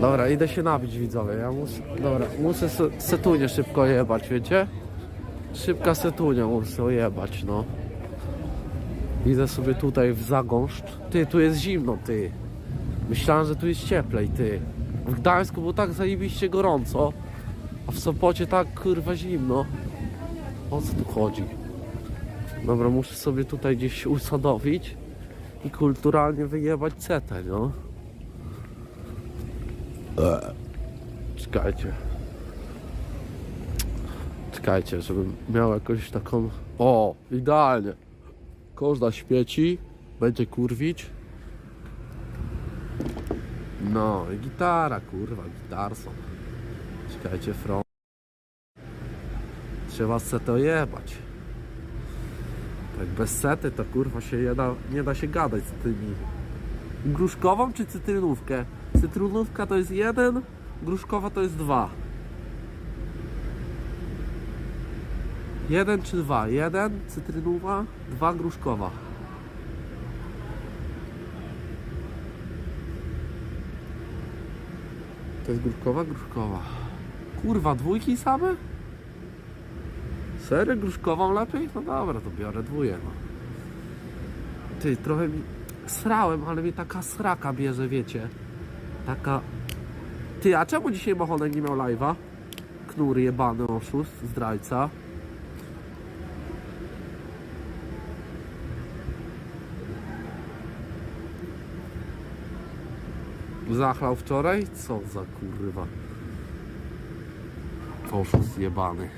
Dobra, idę się nabić widzowie. Ja muszę, dobra, muszę se- setunię szybko jebać, wiecie? Szybka setunia muszę ojebać, no. Idę sobie tutaj w zagąszcz. Ty, tu jest zimno, ty. Myślałem, że tu jest cieplej, ty. W Gdańsku było tak zajebiście gorąco, a w Sopocie tak kurwa zimno. O co tu chodzi? Dobra, muszę sobie tutaj gdzieś usadowić i kulturalnie wyjebać cetę, no. Czekajcie. Czekajcie, żebym miał jakąś taką... O, idealnie. Kożda świeci, będzie kurwić. No i gitara, kurwa, gitarson. Czekajcie, front. Trzeba setę ojebać. Tak bez sety to kurwa się nie da, nie da się gadać z tymi. Gruszkową czy cytrynówkę? Cytrynówka to jest jeden, gruszkowa to jest dwa. Jeden czy dwa? Jeden cytrynowa, dwa gruszkowa. To jest gruszkowa, gruszkowa. Kurwa, dwójki same? Serio? Gruszkową lepiej? No dobra, to biorę dwóję, no. Ty, trochę mi... Srałem, ale mnie taka sraka bierze, wiecie. Taka... Ty, a czemu dzisiaj Machonek nie miał live'a? Knur jebany oszust, zdrajca. Zachlał wczoraj? Co za kurwa. Oszust jebany.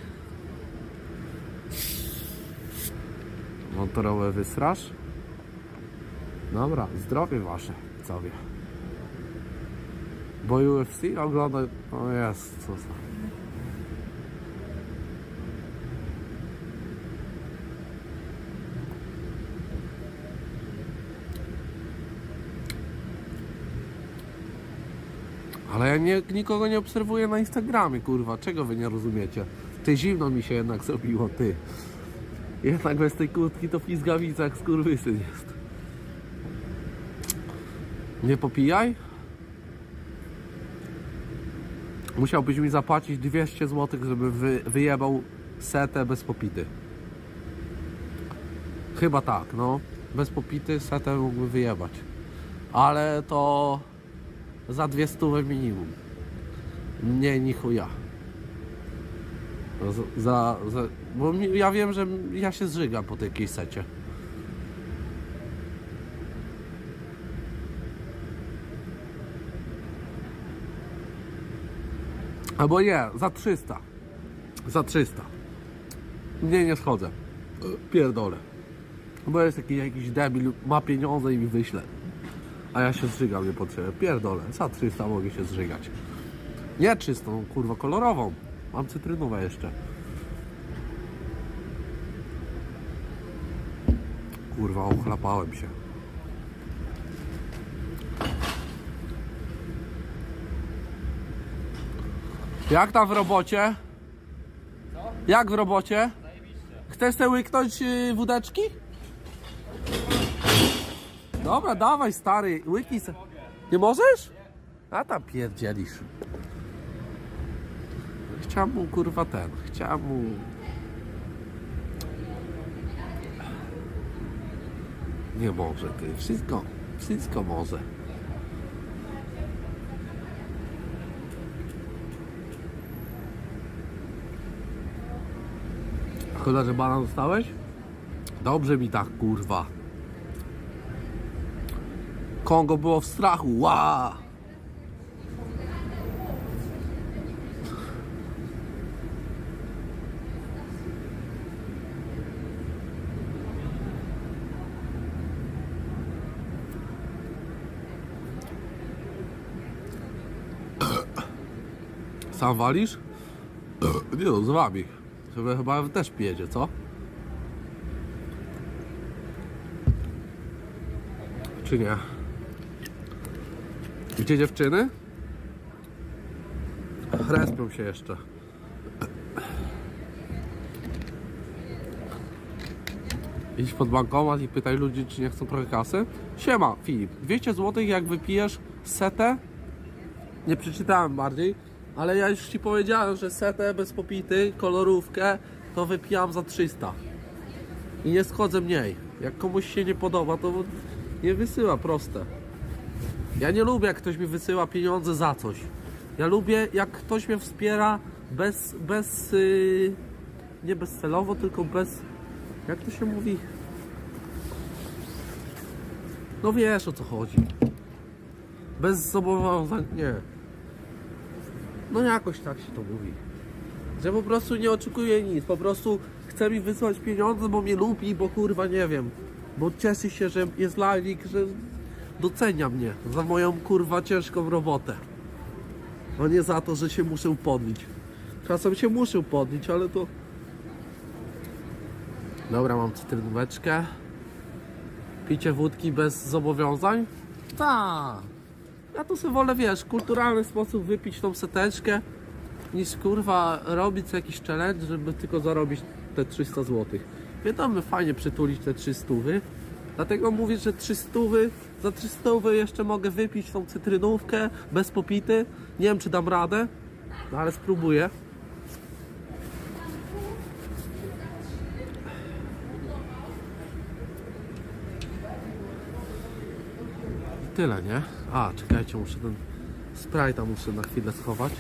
Motorowe wysraż? Dobra, zdrowie wasze, widzowie. Bo UFC ogląda... O jest, co za... Ale ja nie, nikogo nie obserwuję na Instagramie, kurwa. Czego wy nie rozumiecie? Ty zimno mi się jednak zrobiło, ty. Jednak bez tej kurtki to pizgawica jak skurwysyn jest. Nie popijaj? Musiałbyś mi zapłacić 200 zł, żeby wy, wyjebał setę bez popity. Chyba tak, no. Bez popity setę mógłby wyjebać. Ale to za dwie stówy minimum. Nie, ni chuja. Za, za, bo ja wiem, że ja się zżygam po takiej secie. Albo nie, za 300. Za 300. Nie, nie schodzę. Pierdolę. Bo jest jakiś, jakiś debil, ma pieniądze i mi wyśle. A ja się zżygam niepotrzebnie. Pierdolę, za 300 mogę się zżygać. Nie czystą, kurwa, kolorową. Mam cytrynówę jeszcze. Kurwa, ochlapałem się. Jak tam w robocie? Jak w robocie? Chcesz sobie łyknąć yy, wódeczki? Dobra, dawaj stary, łyknij se. Nie możesz? A tam pierdzielisz. Chciałem mu kurwa ten, chciałem mu... Nie może ty, wszystko, wszystko może. Szkoda, że bana dostałeś? Dobrze mi tak, kurwa. Kongo było w strachu, ła! Sam walisz? Nie no, z wami. Chyba, też pijecie, co? Czy nie? Gdzie dziewczyny? Respią się jeszcze. Idź pod bankomat i pytaj ludzi, czy nie chcą trochę kasy. Siema, Filip. 200 zł jak wypijesz setę? Nie przeczytałem bardziej, ale ja już ci powiedziałem, że setę bez popity, kolorówkę, to wypijam za 300. I nie schodzę mniej. Jak komuś się nie podoba, to nie wysyła, proste. Ja nie lubię, jak ktoś mi wysyła pieniądze za coś. Ja lubię, jak ktoś mnie wspiera bez, bez, yy, nie bezcelowo, tylko bez, jak to się mówi? No wiesz o co chodzi. Bez zobowiązań, nie. No jakoś tak się to mówi. Że po prostu nie oczekuje nic, po prostu chce mi wysłać pieniądze, bo mnie lubi, bo kurwa nie wiem. Bo cieszy się, że jest live'ik, że docenia mnie za moją kurwa ciężką robotę. A nie za to, że się muszę podnić. Czasem się muszę podnić, ale to... Dobra, mam cytrynóweczkę. Picie wódki bez zobowiązań? Tak. Ja to sobie wolę, wiesz, w kulturalny sposób wypić tą seteczkę, niż kurwa robić jakiś challenge, żeby tylko zarobić te 300 zł. Wiadomo, fajnie przytulić te 300 Dlatego mówię, że 300 za 300 jeszcze mogę wypić tą cytrynówkę bez popity. Nie wiem, czy dam radę, no ale spróbuję. Tyle, nie? A, czekajcie, muszę ten Sprite'a muszę na chwilę schować.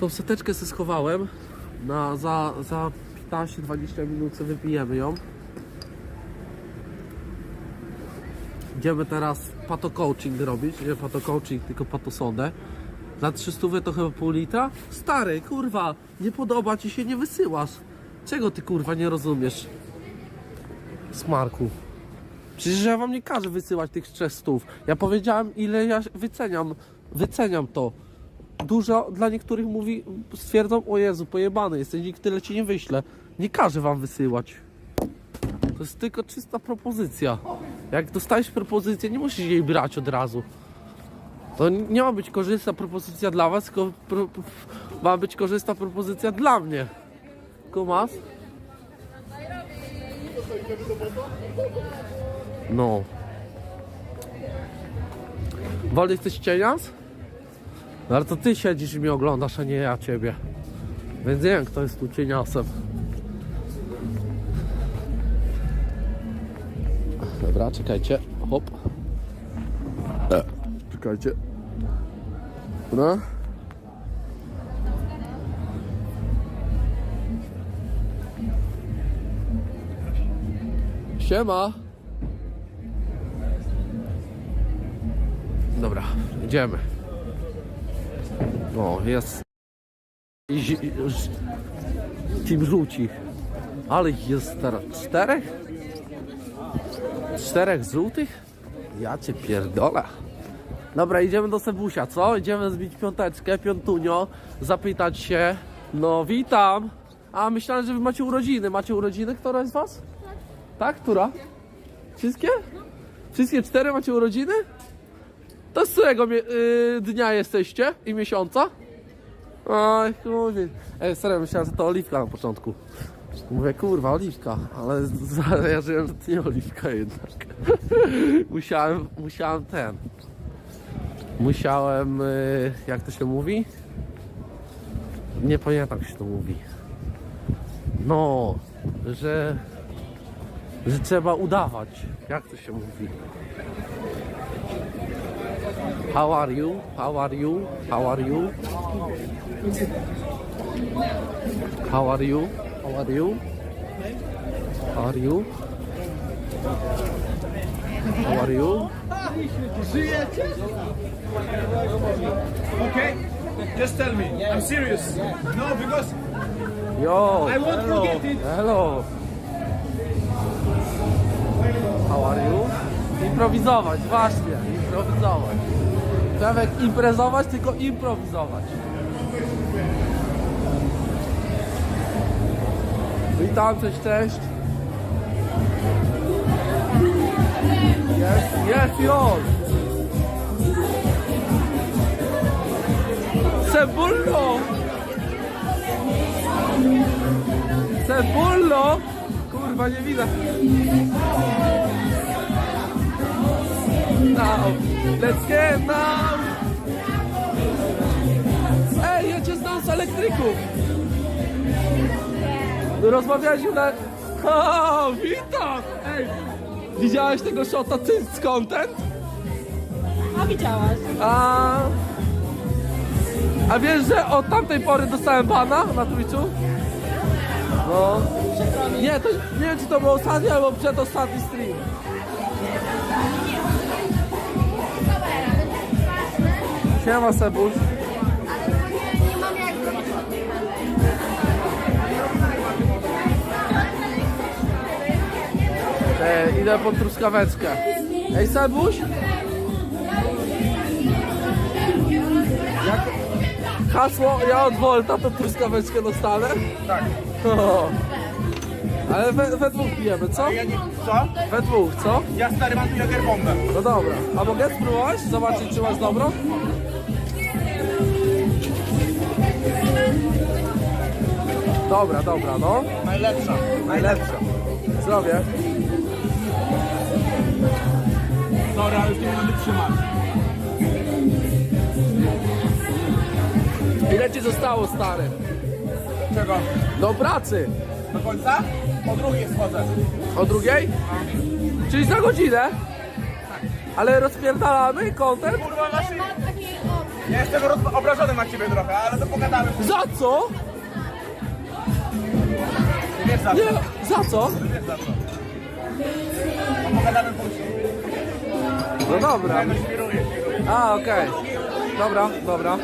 Tą seteczkę sobie schowałem. Na, za, za 15-20 minut wypijemy ją. Idziemy teraz pato coaching robić. Nie pato coaching, tylko pato sodę. Za 300 to chyba pół litra? Stary, kurwa, nie podoba ci się, nie wysyłasz. Czego ty kurwa nie rozumiesz? Smarku. Przecież ja wam nie każę wysyłać tych 300. Ja powiedziałem ile ja wyceniam. Wyceniam to. Dużo dla niektórych mówi, stwierdzą, o Jezu, pojebany jesteś, nikt tyle ci nie wyśle. Nie każę wam wysyłać. To jest tylko czysta propozycja. Jak dostajesz propozycję, nie musisz jej brać od razu. To nie ma być korzystna propozycja dla was, tylko pro, ma być korzystna propozycja dla mnie. Kumas? No. Woli jesteś cienias? No ale to ty siedzisz i mnie oglądasz, a nie ja ciebie. Więc nie wiem, kto jest tu cieniasem. Dobra, czekajcie. Hop. E, czekajcie. Dobra. Siema. Dobra, idziemy. O, jest. Team żółci. Ale ich jest teraz czterech? Czterech żółtych? Ja cię pierdolę. Dobra, idziemy do Sebusia, co? Idziemy zbić piąteczkę, piątunio, zapytać się. No, witam. A, myślałem, że wy macie urodziny. Macie urodziny? Która z was? Tak? Która? Wszystkie? Wszystkie cztery macie urodziny? To z którego y, dnia jesteście i miesiąca? Oj, mówię. Ej, serio, myślałem, że to oliwka na początku. Mówię, kurwa, oliwka, ale zajarzyłem, że to nie oliwka jednak. musiałem, musiałem ten. Musiałem, y, jak to się mówi? Nie pamiętam, jak się to mówi. No, że, że trzeba udawać. Jak to się mówi? How are you? How are you? How are you? How are you? How are you? How are you? How are you? Okay? Just tell me. I'm serious. No, because Yo! I won't hello. forget it. Hello! How are you? Improwizować, właśnie, improwizować. Zamiast imprezować, tylko improwizować. Witam, cześć, cześć. Jest, jest już! Cebullo! Cebullo! Kurwa! Nie widzę. Now, let's get now. Ej, ja cię znam z elektryków. Rozmawialiśmy na... O, witam! Ej, widziałeś tego shota ty z content? A widziałaś? A... A wiesz, że od tamtej pory dostałem bana na Twitchu? No. Nie, to nie wiem czy to był ostatni albo przedostatni stream. Siema Sebuś. E, idę po truskaweczkę. Ej Sebuś? Jak hasło ja od Volta to truskaweczkę dostanę? Tak. O. Ale we, we dwóch pijemy, co? Ja nie... Co? We dwóch, co? Ja stary mam tu jagerbombę. No dobra. A mogę spróbować? Zobaczyć czy masz dobrą? Dobra, dobra, no. Najlepsza. Najlepsza. Zrobię. Dobra, już nie będę trzymać. Ile ci zostało, stary? Czego? Do pracy. Do końca? Po drugiej schodzę. O drugiej? Czyli za godzinę? Ale rozpierdalamy content? Kurwa, o, Ja jestem roz... obrażony na ciebie trochę, ale to pogadamy. Za co? Nie wiesz za co. Nie, za co? Wiesz za co. To pogadamy później. No dobra. No świruję, świruję. A, okej. Dobra, dobra.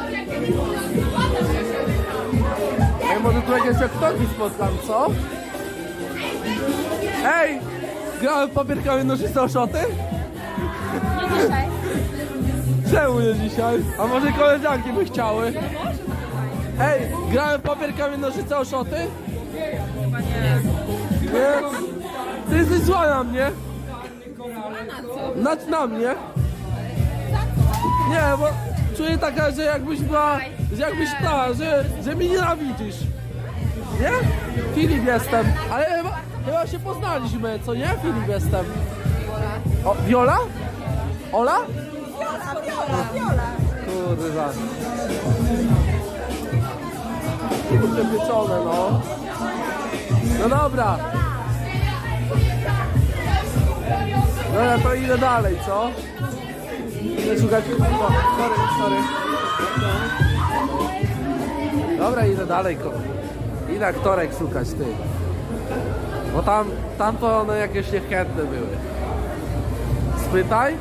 Ej, może tu jakieś aktorki spotkam, co? Ej! Grałem w papier, kamień, nożyce o szoty? nie dzisiaj. Czemu nie dzisiaj? A może koleżanki by chciały? Ej, grałem w papier, kamień, nożyce o szoty? Nie. Ty jesteś zła na mnie? Na, na mnie? Nie, bo czuję taka, że jakbyś była, że jakbyś ta, że, że mi nienawidzisz. Nie? Filip jestem, ale chyba, chyba się poznaliśmy, co nie? Filip jestem. O, Viola? Ola? Kurwa. Kurczę pieczone, no. No dobra. Dobra, to idę dalej, co? Idę szukać... O, sorry, sorry. Dobra, idę dalej. Idę aktorek szukać, ty. Bo tam, tam to one jakieś niechętne były. Spytaj?